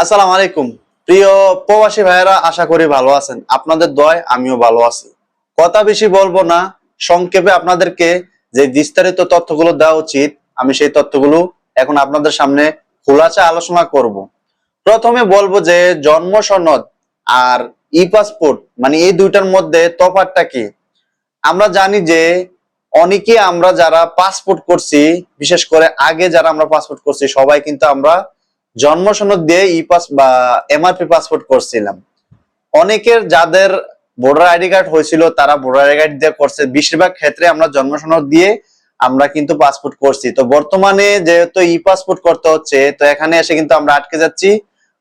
আসসালামু আলাইকুম। প্রিয় প্রবাসী ভাইয়েরা, আশা করি ভালো আছেন। আপনাদের দয় আমিও ভালো আছি। কথা বেশি বলব না, সংক্ষেপে আপনাদেরকে যে বিস্তারিত তথ্যগুলো দেওয়া উচিত, আমি সেই তথ্যগুলো এখন আপনাদের সামনে খোলাসা আলোচনা করব। প্রথমে বলব যে জন্ম সনদ আর ই পাসপোর্ট মানে এই দুইটার মধ্যে তফাৎটা কি? আমরা জানি যে অনেকে আমরা যারা পাসপোর্ট করছি, বিশেষ করে আগে যারা আমরা পাসপোর্ট করছি, সবাই কিন্তু আমরা জন্ম সনদ দিয়ে ই পাস বা এমআরপি পাসপোর্ট করছিলাম। অনেকের যাদের ভোটার আইডি কার্ড হয়েছিল, তারা ভোটার আইডি কার্ড দিয়ে করছে। বেশিরভাগ ক্ষেত্রে আমরা জন্ম সনদ দিয়ে আমরা কিন্তু পাসপোর্ট করছি। তো বর্তমানে যেহেতু ই পাসপোর্ট করতে হচ্ছে, তো এখানে এসে কিন্তু আমরা আটকে যাচ্ছি।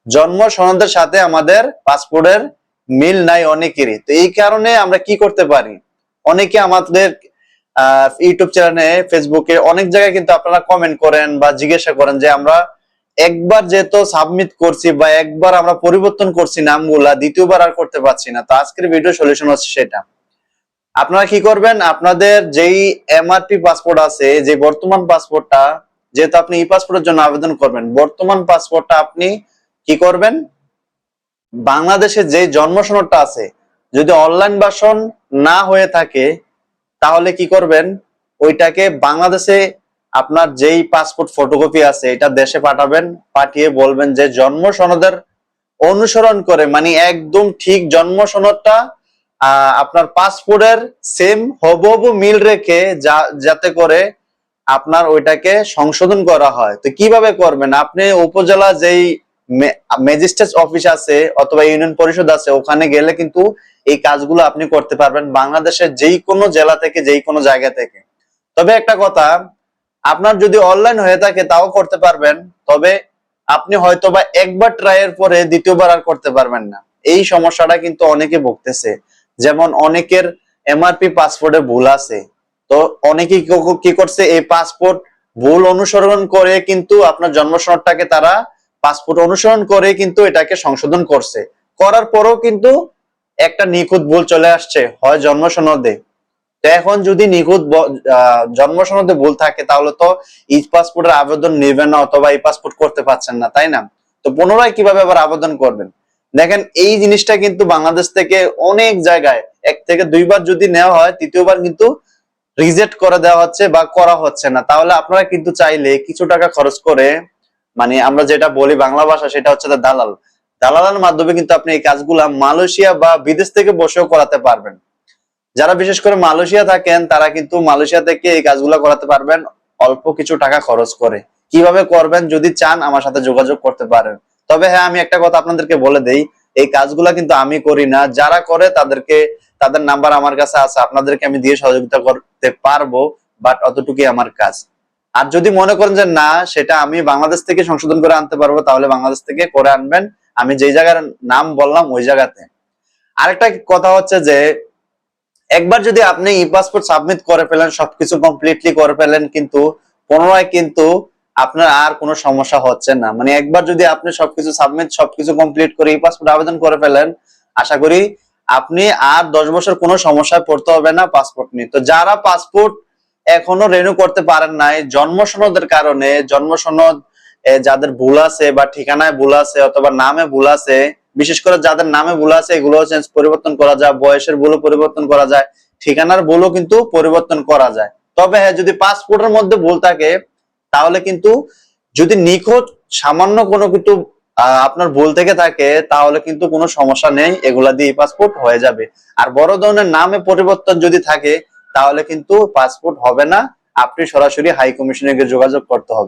জন্ম সনদের সাথে আমাদের পাসপোর্টের মিল নাই অনেকেরই। তো এই কারণে আমরা কি করতে পারি? অনেকে আমাদের ইউটিউব চ্যানেলে, ফেসবুকে অনেক জায়গায় কিন্তু আপনারা কমেন্ট করেন বা জিজ্ঞাসা করেন যে আমরা একবার যেহেতু সাবমিট করছি বা একবার আমরা পরিবর্তন করছি নামগুলা, দ্বিতীয়বার আর করতে পারছি না, তো আজকের ভিডিও সলিউশন হচ্ছে সেটা। আপনারা কি করবেন? আপনাদের যেই এমআরপি পাসপোর্ট আছে, যে বর্তমান পাসপোর্টটা যেহেতু আপনি ই পাসপোর্টের জন্য আবেদন করবেন, বর্তমান পাসপোর্টটা আপনি কি করবেন? বাংলাদেশে যে জন্ম সনদটা আছে, যদি অনলাইন ভার্সন না হয়ে থাকে, তাহলে কি করবেন? ওইটাকে বাংলাদেশে আপনার যেই পাসপোর্ট ফটোকপি আছে, এটা দেশে পাঠাবেন, পাঠিয়ে বলবেন যে জন্ম সনদের অনুসরণ করে মানে একদম ঠিক জন্ম সনদটা আপনার পাসপোর্টের সেম হবহু মিল রেখে যাতে করে আপনার ওইটাকে সংশোধন করা হয়। তো কীভাবে করবেন? আপনি উপজেলা যেই ম্যাজিস্ট্রেট অফিস আছে অথবা ইউনিয়ন পরিষদ আছে, ওখানে গেলে কিন্তু এই কাজগুলো আপনি করতে পারবেন বাংলাদেশের যেই কোনো জেলা থেকে, যেই কোনো জায়গা থেকে। তবে একটা কথা আপনার যদি অনলাইন হয়ে থাকে, তাও করতে পারবেন। তবে আপনি হয়তো বা একবার ট্রাইয়ের পরে দ্বিতীয়বার আর করতে পারবেন না। এই সমস্যাটা কিন্তু অনেকে ভুগতেছে। যেমন অনেকের এমআরপি পাসপোর্টে ভুল আছে। তো অনেকে কি- করছে, এই পাসপোর্ট ভুল অনুসরণ করে কিন্তু আপনার জন্ম সনদটাকে তারা পাসপোর্ট অনুসরণ করে কিন্তু এটাকে সংশোধন করছে। করার পরেও কিন্তু একটা নিখুঁত ভুল চলে আসছে। হয় জন্ম সনদে এখন যদি নিখুঁত জন্ম সনদে ভুল থাকে, তাহলে তো ই পাসপোর্টের আবেদন নেবেন না অথবা ই পাসপোর্ট করতে পারছেন না, তাই না? তো পুনরায় কীভাবে আবার আবেদন করবেন? দেখেন, এই জিনিসটা কিন্তু বাংলাদেশ থেকে অনেক জায়গায়, এক থেকে দুইবার যদি নেওয়া হয়, তৃতীয়বার কিন্তু রিজেক্ট করে দেওয়া হচ্ছে বা করা হচ্ছে না। তাহলে আপনারা কিন্তু চাইলে কিছু টাকা খরচ করে মানে আমরা যেটা বলি বাংলা ভাষা, সেটা হচ্ছে দালাল। দালালের মাধ্যমে কিন্তু আপনি এই কাজগুলা মালয়েশিয়া বা বিদেশ থেকে বসেও করাতে পারবেন। যারা বিশেষ করে মালয়েশিয়া থাকেন, তারা কিন্তু মালয়েশিয়া থেকে এই কাজগুলো করাতে পারবেন। অল্প কিছু টাকা খরচ করে। কীভাবে করবেন যদি চান আমার সাথে যোগাযোগ করতে পারেন। তবে হ্যাঁ আমি একটা কথা আপনাদেরকে বলে দেই, এই কাজগুলা কিন্তু আমি করি না। যারা করে তাদেরকে, তাদের নাম্বার আমার কাছে আছে। আপনাদেরকে আমি দিয়ে সহযোগিতা করতে পারব, বাট অতটুকুই আমার কাজ। আর যদি মনে করেন যে না, সেটা আমি বাংলাদেশ থেকে সংশোধন করে আনতে পারব, তাহলে বাংলাদেশ থেকে করে আনবেন। আমি যেই জায়গার নাম বললাম, ওই জায়গাতে। আরেকটা কথা হচ্ছে যে একবার যদি আপনি ই পাসপোর্ট সাবমিট করে ফেলেন, সবকিছু কমপ্লিটলি করে ফেলেন, কিন্তু পুনরায় কিন্তু আপনার আর কোনো সমস্যা হচ্ছে না। মানে একবার যদি আপনি সবকিছু সাবমিট সবকিছু কমপ্লিট করে ই পাসপোর্ট আবেদন করে ফেলেন, আশা করি আপনি আর দশ বছর কোনো সমস্যায় পড়তে হবে না পাসপোর্ট নিয়ে। তো যারা পাসপোর্ট এখনও রেনু করতে পারেন নাই, জন্ম সনদের কারণে, জন্ম সনদ যাদের ভুল আছে বা ঠিকানায় ভুল আছে অথবা নামে ভুল আছে বিশেষ করে যাদের নামে ভুল আছে এগুলো চেঞ্জ পরিবর্তন করা যায়, বয়সের ভুলও পরিবর্তন করা যায়, ঠিকানার ভুলও কিন্তু পরিবর্তন করা যায়। তবে হ্যাঁ যদি পাসপোর্টের মধ্যে ভুল থাকে, তাহলে কিন্তু যদি নিখোঁজ সামান্য কোনো কিন্তু আপনার ভুল থেকে থাকে, তাহলে কিন্তু কোনো সমস্যা নেই, এগুলা দিয়ে পাসপোর্ট হয়ে যাবে। আর বড় ধরনের নামে পরিবর্তন যদি থাকে, তাহলে কিন্তু পাসপোর্ট হবে না, আপনি সরাসরি হাই কমিশনে গিয়ে যোগাযোগ করতে হবে।